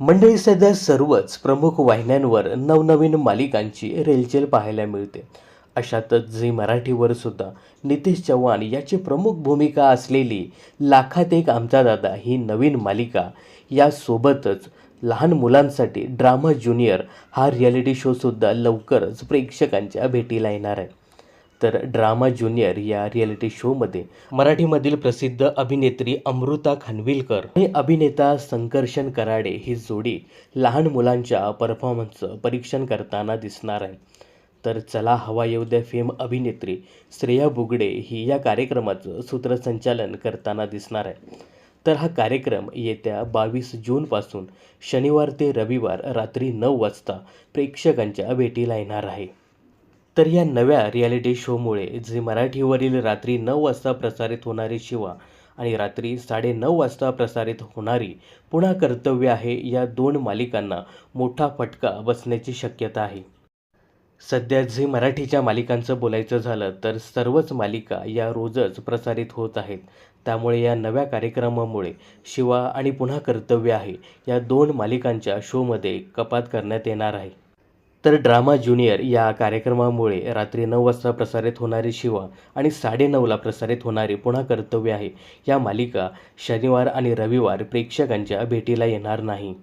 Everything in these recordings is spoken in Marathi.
मंडळी सध्या सर्वच प्रमुख वाहिन्यांवर नवनवीन मालिकांची रेलचेल पाहायला मिळते. अशातच झी मराठीवर सुद्धा नितेश चव्हाण याची प्रमुख भूमिका असलेली लाखात एक आमचा दादा ही नवीन मालिका यासोबतच लहान मुलांसाठी ड्रामा ज्युनियर हा रियालिटी शोसुद्धा लवकरच प्रेक्षकांच्या भेटीला येणार आहे. तर ड्रामा ज्युनियर या रियालिटी शोमध्ये मराठीमधील प्रसिद्ध अभिनेत्री अमृता खानविलकर आणि अभिनेता संकर्षण कराडे ही जोडी लहान मुलांच्या परफॉर्मन्सचं परीक्षण करताना दिसणार आहे. तर चला हवा येऊ द्या फेम अभिनेत्री श्रेया बुगडे ही या कार्यक्रमाचं सूत्रसंचालन करताना दिसणार आहे. तर हा कार्यक्रम येत्या बावीस जूनपासून शनिवार ते रविवार रात्री नऊ वाजता प्रेक्षकांच्या भेटीला येणार आहे. तर या नव्या रियालिटी शोमुळे जे मराठीवरील रात्री नऊ वाजता प्रसारित होणारी शिवा आणि रात्री साडेनऊ वाजता प्रसारित होणारी पुन्हा कर्तव्य आहे या दोन मालिकांना मोठा फटका बसण्याची शक्यता आहे. सध्या जे मराठीच्या मालिकांचं बोलायचं झालं तर सर्वच मालिका या रोजच प्रसारित होत आहेत. त्यामुळे या नव्या कार्यक्रमामुळे शिवा आणि पुन्हा कर्तव्य आहे या दोन मालिकांच्या शोमध्ये कपात करण्यात येणार आहे. तर ड्रामा ज्युनियर या कार्यक्रमामुळे रात्री नऊ वाजता प्रसारित होणारी शिवा आणि साडेनऊला प्रसारित होणारी पुन्हा कर्तव्य आहे. या मालिका शनिवार आणि रविवार प्रेक्षकांच्या भेटीला येणार नाही.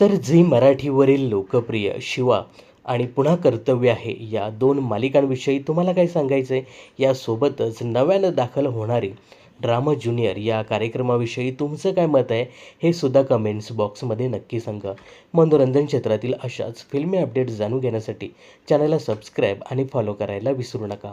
तर झी मराठीवरील लोकप्रिय शिवा आणि पुन्हा कर्तव्य आहे या दोन मालिकांविषयी तुम्हाला काय सांगायचं आहे यासोबतच नव्यानं दाखल होणारी ड्रामा ज्युनियर या कार्यक्रमाविषयी तुमचं काय मत आहे हे सुद्धा कमेंट्स बॉक्समध्ये नक्की सांगा. मनोरंजन क्षेत्रातील अशाच फिल्मी अपडेट्स जाणून घेण्यासाठी चॅनलला सबस्क्राईब आणि फॉलो करायला विसरू नका.